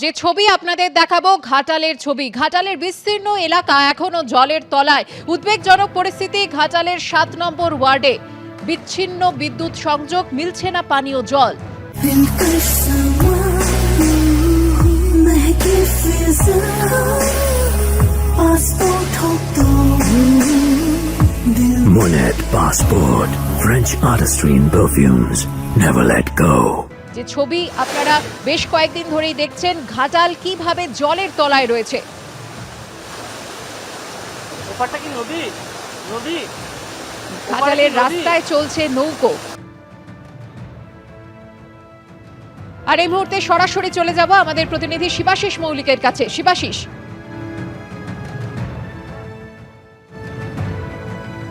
যে ছবি আপনাদের দেখাবো ঘাটালের ছবি ঘাটালের বিস্তীর্ণ এলাকা এখনও জলের তলায় উদ্বেগজনক পরিস্থিতি ঘাটালের সাত নম্বর ওয়ার্ডে বিচ্ছিন্ন বিদ্যুৎ সংযোগ মিলছে না পানীয় জল Monet Passport, French artistry in perfumes. Never let go. যে ছবি আপনারা বেশ কয়েকদিন ধরেই দেখছেন ঘাটাল কীভাবে জলের তলায় রয়েছে? কি নদী? নদী? ঘাটালের রাস্তায় চলছে নৌকো। আর এই মুহূর্তে সরাসরি চলে যাব আমাদের প্রতিনিধি শিবাশিস মৌলিকের কাছে। শিবাশিস।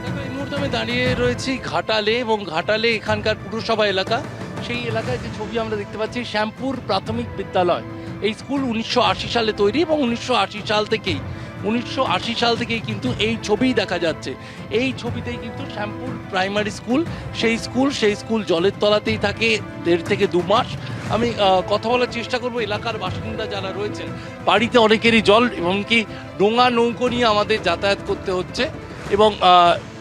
দেখো এই মুহূর্তে আমি দাঁড়িয়ে রয়েছি ঘাটালে এবং ঘাটালে এখানকার পুরসভা এলাকা। সেই এলাকায় যে ছবি আমরা দেখতে পাচ্ছি, শ্যামপুর প্রাথমিক বিদ্যালয়। এই স্কুল উনিশশো আশি সালে তৈরি এবং উনিশশো আশি সাল থেকেই, উনিশশো আশি সাল থেকেই কিন্তু এই ছবিই দেখা যাচ্ছে। এই ছবিতেই কিন্তু শ্যামপুর প্রাইমারি স্কুল, সেই স্কুল সেই স্কুল জলের তলাতেই থাকে, দেড় থেকে দু মাস। আমি কথা বলার চেষ্টা করব এলাকার বাসিন্দা যারা রয়েছেন। বাড়িতে অনেকেরই জল এমনকি ডোঙা নৌকো নিয়ে আমাদের যাতায়াত করতে হচ্ছে এবং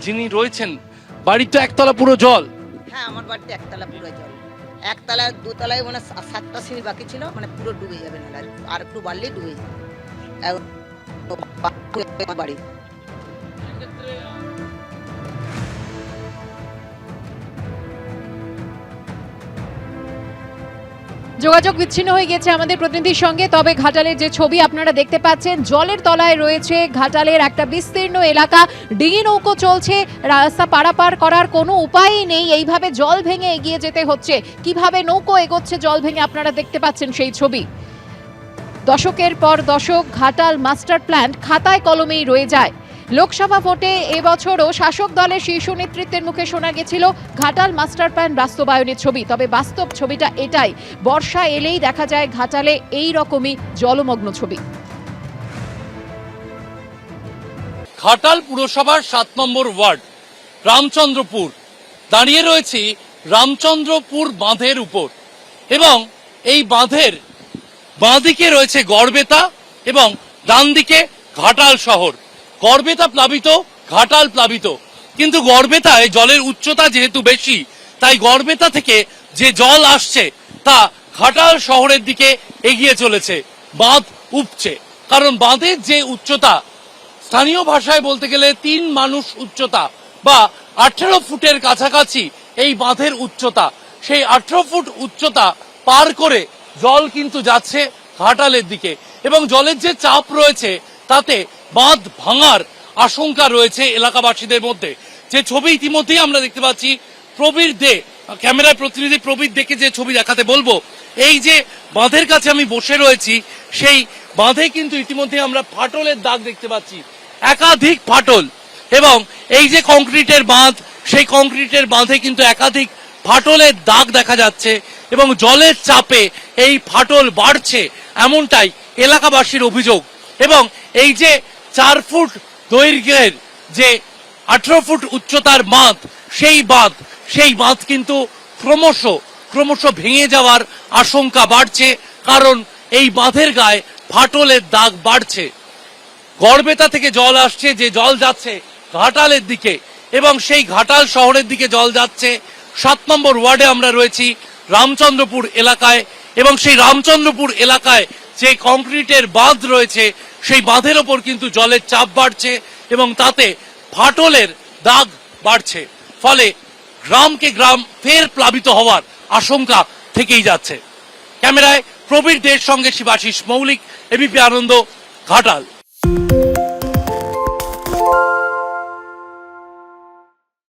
যিনি রয়েছেন বাড়ির তো একতলা পুরো জল। হ্যাঁ আমার বাড়িতে একতলা পুরো জল। একতলা দুতলায় মানে সাতটা সিঁড়ি বাকি ছিল মানে পুরো ডুবে যাবে না আর একটু বাড়লেই ডুবে যাবে। বাড়ি। যোগাযোগ বিচ্ছিন্ন হয়ে গেছে আমাদের প্রতিনিধির সঙ্গে। তবে ঘাটালের যে ছবি আপনারা দেখতে পাচ্ছেন, জলের তলায় রয়েছে ঘাটালের একটা বিস্তীর্ণ এলাকা। ডিঙি নৌকো চলছে, রাস্তা পারাপার করার কোনো উপায়ই নেই। এইভাবে জল ভেঙে এগিয়ে যেতে হচ্ছে। কীভাবে নৌকো এগোচ্ছে, জল ভেঙে আপনারা দেখতে পাচ্ছেন সেই ছবি। দশকের পর দশক, ঘাটাল মাস্টার প্ল্যান খাতায় কলমেই রয়ে যায়। লোকসভা ভোটে এবছরও শাসক দলের শীর্ষ নেতৃত্বের মুখে শোনা গেছিল ঘাটাল মাস্টার প্ল্যান বাস্তবায়নের ছবি। তবে বাস্তব ছবিটা এটাই, বর্ষা এলেই দেখা যায় ঘাটালে এই রকমই জলমগ্ন ছবি। ঘাটাল পুরসভার সাত নম্বর ওয়ার্ড, রামচন্দ্রপুর। দাঁড়িয়ে রয়েছি রামচন্দ্রপুর বাঁধের উপর এবং এই বাঁধের বাঁদিকে রয়েছে গড়বেতা এবং ডান দিকে ঘাটাল শহর। গড়বেতা প্লাবিত, ঘাটাল প্লাবিত। কিন্তু গড়বেতায় জলের উচ্চতা যেহেতু বেশি, তাই গড়বেতা থেকে যে জল আসছে, তা ঘাটাল শহরের দিকে এগিয়ে চলেছে, বাঁধ উপচে। কারণ বাঁধের যে উচ্চতা, স্থানীয় ভাষায় বলতে গেলে তিন মানুষ উচ্চতা বা আঠেরো ফুটের কাছাকাছি এই বাঁধের উচ্চতা। সেই আঠেরো ফুট উচ্চতা পার করে জল কিন্তু যাচ্ছে ঘাটালের দিকে। এবং জলের যে চাপ রয়েছে, তাতে বাঁধ ভাঙার আশঙ্কা রয়েছে এলাকাবাসীদের মধ্যে। যে ছবি ইতিমধ্যেই আমরা দেখতে পাচ্ছি, প্রবীর দে, ক্যামেরায় প্রতিনিধি প্রবীর দেখে যে ছবি দেখাতে বলব, এই যে বাঁধের কাছে আমি বসে রয়েছি, সেই বাঁধে কিন্তু ইতিমধ্যে আমরা ফাটলের দাগ দেখতে পাচ্ছি, একাধিক ফাটল। এবং এই যে কংক্রিটের বাঁধ, সেই কংক্রিটের বাঁধে কিন্তু একাধিক ফাটলের দাগ দেখা যাচ্ছে এবং জলের চাপে এই ফাটল বাড়ছে, এমনটাই এলাকাবাসীর অভিযোগ। এবং এই যে চার ফুট দৈর্ঘ্যের যে আঠারো ফুট উচ্চতার বাঁধ, সেই বাঁধ সেই বাঁধ কিন্তু ক্রমশ ক্রমশ ভেঙে যাওয়ার আশঙ্কা বাড়ছে। কারণ এই বাঁধের গায়ে ফাটলের দাগ বাড়ছে। গড়বেতা থেকে জল আসছে, যে জল যাচ্ছে ঘাটালের দিকে এবং সেই ঘাটাল শহরের দিকে জল যাচ্ছে। সাত নম্বর ওয়ার্ডে আমরা রয়েছি রামচন্দ্রপুর এলাকায় এবং সেই রামচন্দ্রপুর এলাকায় যে কংক্রিটের বাঁধ রয়েছে, সেই বাঁধের ওপর কিন্তু জলের চাপ বাড়ছে এবং তাতে ফাটলের দাগ বাড়ছে। ফলে গ্রামকে গ্রাম ফের প্লাবিত হওয়ার আশঙ্কা থেকেই যাচ্ছে। ক্যামেরায় প্রবীর দের সঙ্গে শিবাশিস মৌলিক এবিপি আনন্দ, ঘাটাল।